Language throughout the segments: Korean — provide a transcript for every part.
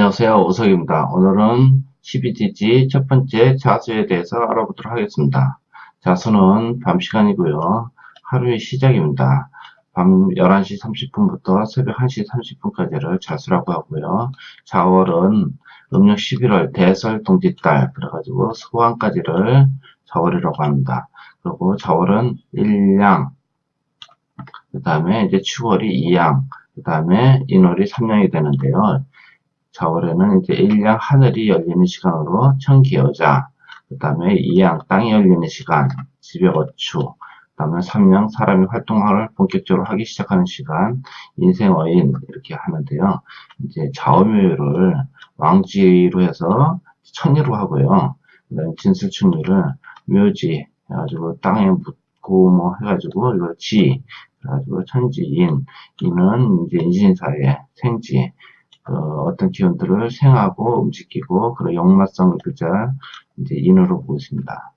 안녕하세요. 오석입니다. 오늘은 12지지 첫 번째 자수에 대해서 알아보도록 하겠습니다. 자수는 밤 시간이고요. 하루의 시작입니다. 밤 11시 30분부터 새벽 1시 30분까지를 자수라고 하고요. 자월은 음력 11월 대설 동짓달 그래가지고 소환까지를 자월이라고 합니다. 그리고 자월은 1양 그 다음에 이제 추월이 2양 그 다음에 인월이 3양이 되는데요. 4월에는 이제 1양 하늘이 열리는 시간으로 천기여자, 그 다음에 2양 땅이 열리는 시간, 지벽어추, 그 다음에 3양 사람이 활동을 본격적으로 하기 시작하는 시간, 인생어인 이렇게 하는데요. 이제 좌우묘를 왕지로 해서 천리로 하고요. 그 다음에 진술충리를 묘지 해가지고 땅에 묻고 뭐 해가지고 이거 지 그래가지고 천지인 인은 이제 인신사의 생지 어, 떤 기운들을 생하고 움직이고 그런 역마성을 그자 이제 인으로 보고 있습니다.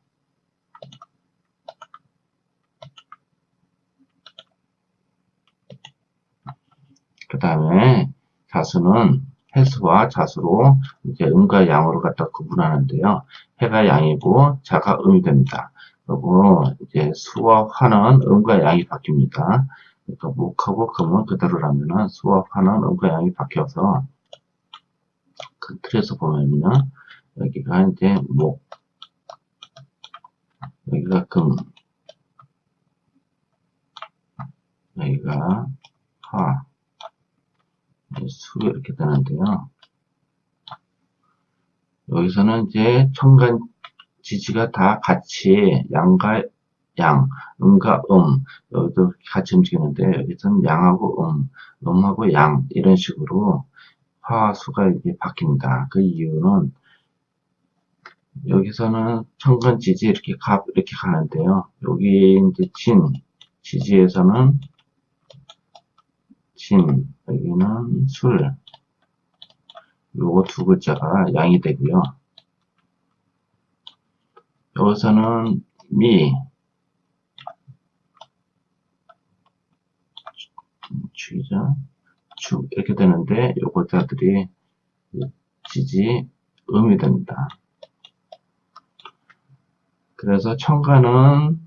그 다음에 자수는 해수와 자수로 이제 음과 양으로 갖다 구분하는데요. 해가 양이고 자가 음이 됩니다. 그리고 이제 수와 화는 음과 양이 바뀝니다. 그러니까 목하고 금은 그대로라면은 수와 화는 음과 양이 바뀌어서 그 틀에서 보면요. 여기가 이제 목, 여기가 금, 여기가 화, 수 이렇게 되는데요. 여기서는 이제 천간 지지가 다 같이 양과 양, 음과 음, 여기도 같이 움직이는데, 여기서는 양하고 음, 음하고 양, 이런 식으로 화와 수가 이게 바뀝니다. 그 이유는, 여기서는 천근 지지 이렇게 가, 이렇게 가는데요. 여기 이제 진, 지지에서는 진, 여기는 술, 요거 두 글자가 양이 되고요. 여기서는 미, 주의자, 축 이렇게 되는데 요것들이 지지 음이 됩니다. 그래서 청가는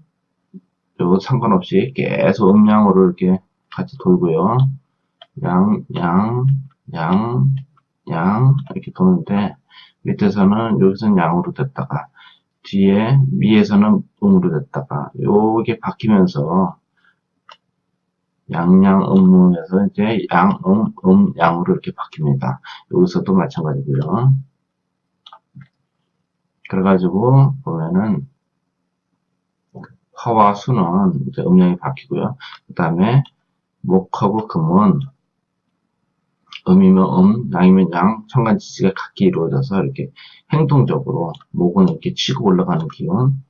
요거 상관없이 계속 음량으로 이렇게 같이 돌고요. 양, 양, 양, 양 이렇게 도는데 밑에서는 여기서는 양으로 됐다가 뒤에 미에서는 음으로 됐다가 요게 바뀌면서 양양 음무에서 이제 양, 음, 음, 양으로 이렇게 바뀝니다. 여기서도 마찬가지고요. 그래가지고 보면은 화와 수는 이제 음량이 바뀌고요. 그 다음에 목하고 금은 음이면 음, 양이면 양, 천간지지가 각기 이루어져서 이렇게 행동적으로 목은 이렇게 치고 올라가는 기운,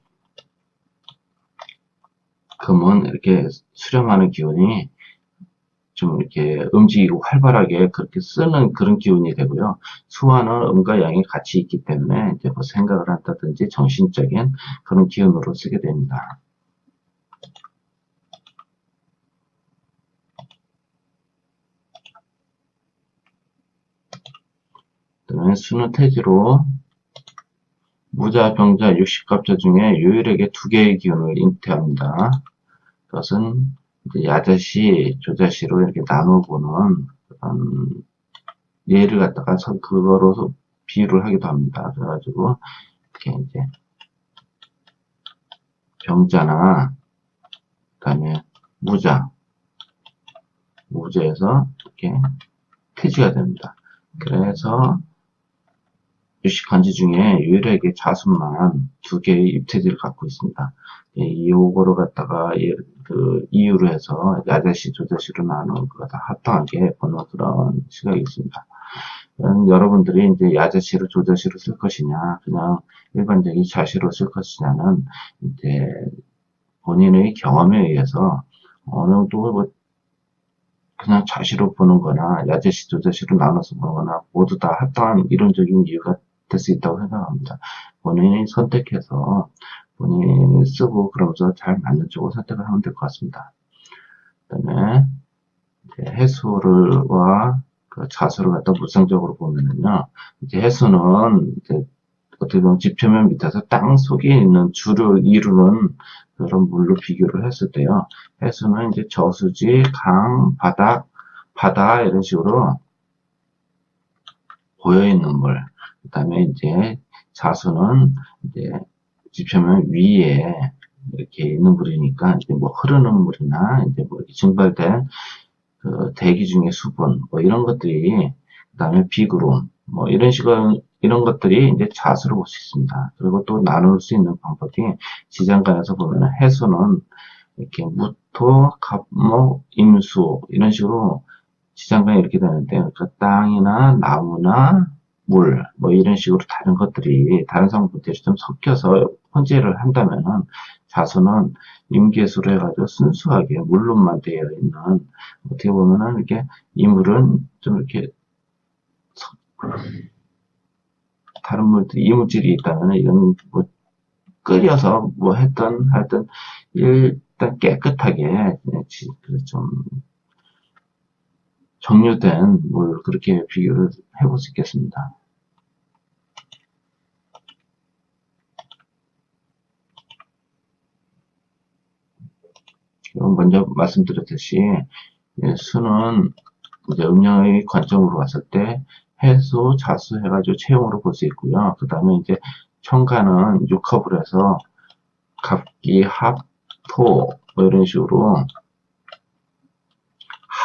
금은 이렇게 수렴하는 기운이 좀 이렇게 움직이고 활발하게 그렇게 쓰는 그런 기운이 되고요. 수화는 음과 양이 같이 있기 때문에 이제 뭐 생각을 한다든지 정신적인 그런 기운으로 쓰게 됩니다. 그다음에 수는 태지로 무자, 병자, 육식갑자 중에 유일하게 두 개의 기운을 잉태합니다. 그것은 야자시, 조자시로 이렇게 나눠보는 그런 예를 갖다가 그거로 비유를 하기도 합니다. 그래가지고 이렇게 이제 병자나 그다음에 무자, 무자에서 이렇게 태지가 됩니다. 그래서 유식간지 중에 유일하게 자순만 두 개의 입태지를 갖고 있습니다. 이 요거를 갖다가 그 이유로 해서 야자시, 조자시로 나눈 그거 다 합당하게 보는 그런 시각이 있습니다. 여러분들이 이제 야자시로 조자시로 쓸 것이냐, 그냥 일반적인 자시로 쓸 것이냐는 이제 본인의 경험에 의해서 어느 정도 뭐 그냥 자시로 보는 거나 야자시, 조자시로 나눠서 보는 거나 모두 다 합당한 이론적인 이유가 될 수 있다고 생각합니다. 본인이 선택해서 본인이 쓰고 그러면서 잘 맞는 쪽을 선택을 하면 될 것 같습니다. 그 다음에 해수를와 그 자수를 갖다 물상적으로 보면은요, 이제 해수는 이제 어떻게 보면 지표면 밑에서 땅 속에 있는 주를 이루는 그런 물로 비교를 했을 때요. 해수는 이제 저수지, 강, 바닥, 바다 이런 식으로 고여 있는 물. 그다음에 이제 자수는 이제 지표면 위에 이렇게 있는 물이니까 이제 뭐 흐르는 물이나 이제 뭐 증발된 그 대기 중의 수분 뭐 이런 것들이 그다음에 비구름 뭐 이런 식으로 이런 것들이 이제 자수로 볼 수 있습니다. 그리고 또 나눌 수 있는 방법이 지장간에서 보면 해수는 이렇게 무토, 갑목, 임수 이런 식으로 지장간이 이렇게 되는데 그러니까 땅이나 나무나 물, 뭐 이런 식으로 다른 것들이 다른 성분들이 좀 섞여서 혼재를 한다면은 자수는 임계수로 해가지고 순수하게 물로만 되어 있는 어떻게 보면은 이렇게 이 물은 좀 이렇게 섞- 다른 물들이 이물질이 있다면 이건 뭐 끓여서 뭐 했던 하여튼 일단 깨끗하게 지- 그좀 정류된 물 그렇게 비교를 해볼 수 있겠습니다. 먼저 말씀드렸듯이 예, 수는 이제 음량의 관점으로 봤을 때 해수, 자수 해가지고 체형으로 볼 수 있고요. 그 다음에 이제 청가는 육합을 해서 갑기, 합, 토, 뭐 이런 식으로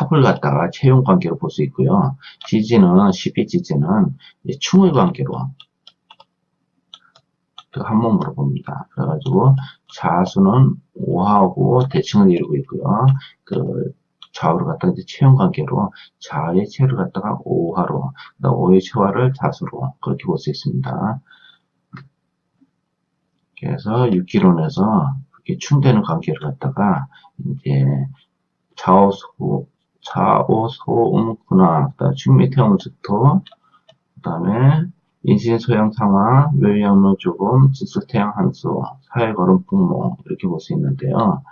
합을 갖다가 채용 관계로 볼 수 있고요. 지지는, 12지지는 충의 관계로 그한 몸으로 봅니다. 그래가지고 자수는 5하고 대칭을 이루고 있고요. 그 좌우를 갖다가 이제 체형 관계로 자의 체를 갖다가 5하로, 그다음 5의 체화를 자수로 그렇게 볼 수 있습니다. 그래서 6기론에서 그렇게 충되는 관계를 갖다가 이제 좌우 소, 좌우 소음 군화, 그다음 충미 태움 즉토, 그 다음에 인신 소양 상하, 묘양로 조금, 지수 태양 한수, 사회 걸음 풍모. 이렇게 볼 수 있는데요.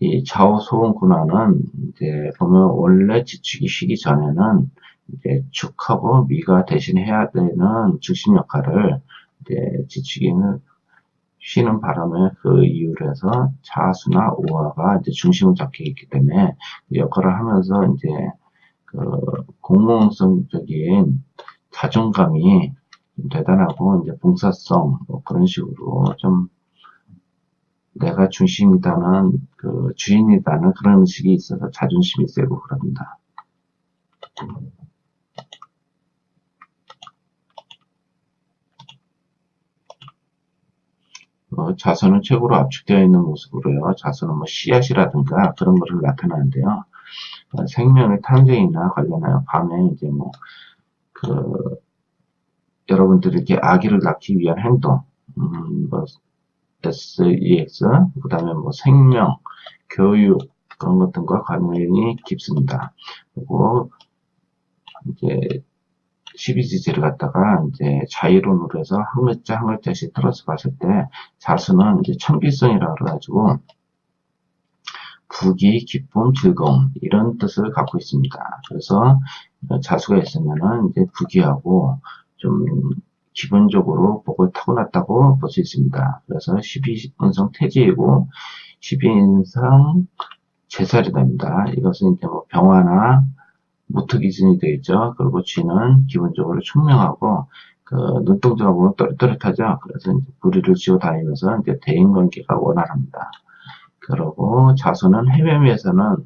이 좌우 소음 군화는 이제 보면 원래 지축이 쉬기 전에는 이제 축하고 미가 대신해야 되는 중심 역할을 이제 지축이는 쉬는 바람에 그 이유로 해서 자수나 오화가 이제 중심을 잡히게 있기 때문에 그 역할을 하면서 이제 그 공공성적인 자존감이 좀 대단하고 이제 봉사성 뭐 그런 식으로 좀 내가 중심이다는 그 주인이다는 그런 의식이 있어서 자존심이 세고 그럽니다. 어, 자선은 최고로 압축되어 있는 모습으로요. 자선은 뭐 씨앗이라든가 그런 것을 나타나는데요. 어, 생명의 탄생이나 관련하여 밤에 이제 뭐, 그, 여러분들이 이렇게 아기를 낳기 위한 행동, 음, 뭐, SEX, 그 다음에 뭐 생명, 교육, 그런 것들과 관련이 깊습니다. 그리고, 이제, 12지제를 갖다가 이제 자이론으로 해서 한 글자 한 글자씩 들어서 봤을 때 자수는 이제 청기성이라 그래가지고 부기, 기쁨, 즐거움 이런 뜻을 갖고 있습니다. 그래서 자수가 있으면은 이제 부기하고 좀 기본적으로 복을 타고났다고 볼 수 있습니다. 그래서 12인성 태지이고 12인성 제살이 됩니다. 이것은 이제 뭐 병화나 무트 기준이 되어 있죠. 그리고 쥐는 기본적으로 총명하고 그 눈동자가 보면 또렷또렷하죠. 그래서 이제 부리를 지어 다니면서 이제 대인 관계가 원활합니다. 그리고 자수는 해외미에서는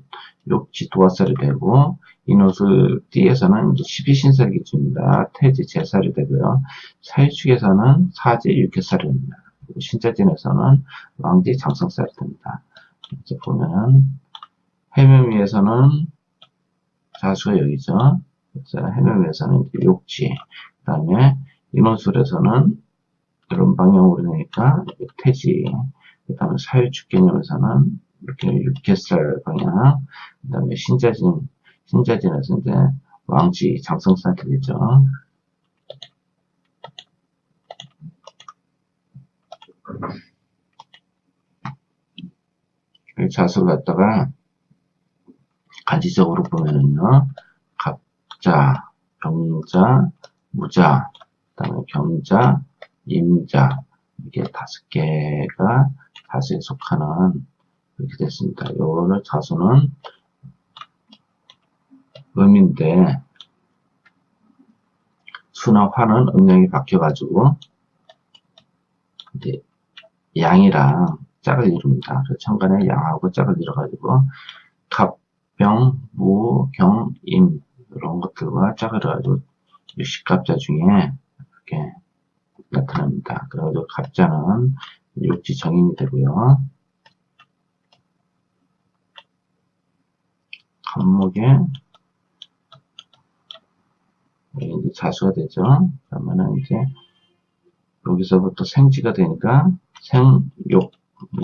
욕지 도화살이 되고 인옷을 띠에서는 이제 12신살 기준입니다. 태지 제살이 되고요. 사유축에서는 사지 육회살이 됩니다. 그리고 신자진에서는 왕지 장성살이 됩니다. 이제 보면 해면위에서는 자수가 여기죠. 그래서 해면위에서는 이제 욕지, 그 다음에 인원술에서는 이런 방향으로 되니까 태지, 그 다음에 사유축 개념에서는 이렇게 육개살 방향, 그 다음에 신자진, 신자진에서 이제 왕지, 장성살 되겠죠. 자수를 갖다가 간지적으로 보면은요, 갑자, 병자, 무자, 그다음에 경자, 임자 이게 다섯 개가 자수에 속하는 이렇게 됐습니다. 요거를 자수는 음인데 수나 화는 음량이 바뀌어가지고 이제 양이랑 짝을 이룹니다. 그래서 천간에 양하고 짝을 이뤄가지고 갑, 병, 무, 경, 임 이런 것들과 짝을 이뤄가지고 육식갑자 중에 이렇게 나타납니다. 그래가지고 갑자는 육지 정인이 되고요. 갑목에 이제 자수가 되죠. 그러면은 이제 여기서부터 생지가 되니까 생욕,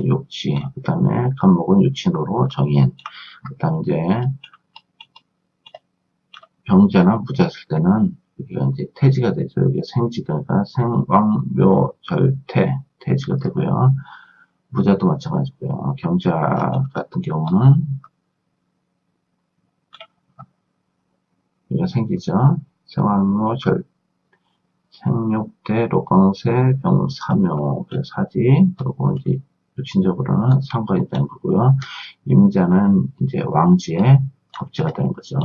욕지, 그 다음에 간목은 유친으로 정인, 그 다음에 이제 병자나 무자 쓸 때는 여기가 이제 태지가 되죠. 여기 생지가 생왕묘절태 태지가 되고요. 무자도 마찬가지고요. 경자 같은 경우는 여기가 생기죠. 생왕묘절 생육대, 로광세, 병사묘, 그 사지, 그리고 이제 유친적으로는 상관이 되는 거고요. 임자는 이제 왕지의 겁제가 되는 거죠.